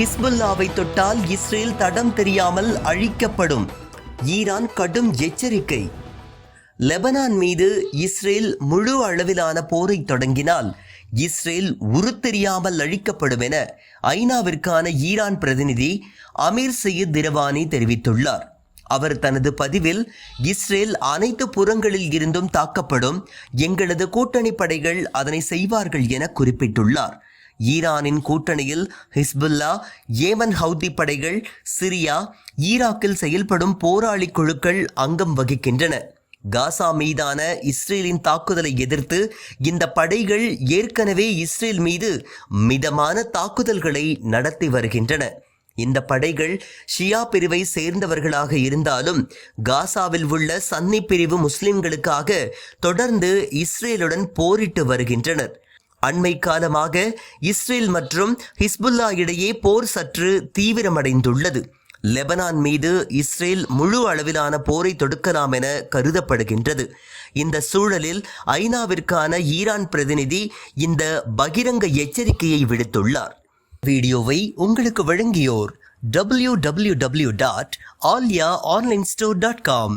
ஹிஸ்புல்லாவை தொட்டால் இஸ்ரேல் தடம் தெரியாமல் அழிக்கப்படும். ஈரான் கடும் எச்சரிக்கை. லெபனான் மீது இஸ்ரேல் முழு அளவிலான போரை தொடங்கினால் இஸ்ரேல் உருத்தெரியாமல் அழிக்கப்படும் என ஐநாவிற்கான ஈரான் பிரதிநிதி அமீர் சையத் திரவானி தெரிவித்துள்ளார். அவர் தனது பதிவில் இஸ்ரேல் அனைத்து புறங்களில் இருந்தும் தாக்கப்படும் எங்களது கூட்டணி படைகள் அதனை செய்வார்கள் என குறிப்பிட்டுள்ளார். ஈரானின் கூட்டணியில் ஹிஸ்புல்லா ஏமன் ஹவுதி படைகள் சிரியா ஈராக்கில் செயல்படும் போராளி குழுக்கள் அங்கம் வகிக்கின்றன. காசா மீதான இஸ்ரேலின் தாக்குதலை எதிர்த்து இந்த படைகள் ஏற்கனவே இஸ்ரேல் மீது மிதமான தாக்குதல்களை நடத்தி வருகின்றன. இந்த படைகள் ஷியா பிரிவை சேர்ந்தவர்களாக இருந்தாலும் காசாவில் உள்ள சன்னி பிரிவு முஸ்லிம்களுக்காக தொடர்ந்து இஸ்ரேலுடன் போரிட்டு வருகின்றனர். அண்மை காலமாக இஸ்ரேல் மற்றும் ஹிஸ்புல்லா இடையே போர் சற்று தீவிரமடைந்துள்ளது. லெபனான் மீது இஸ்ரேல் முழு அளவிலான போரை தொடுக்கலாம் என கருதப்படுகின்றது. இந்த சூழலில் ஐநாவிற்கான ஈரான் பிரதிநிதி இந்த பகிரங்க எச்சரிக்கையை விடுத்துள்ளார். வீடியோவை உங்களுக்கு வழங்கியோர் W W W dot Aalya online store dot com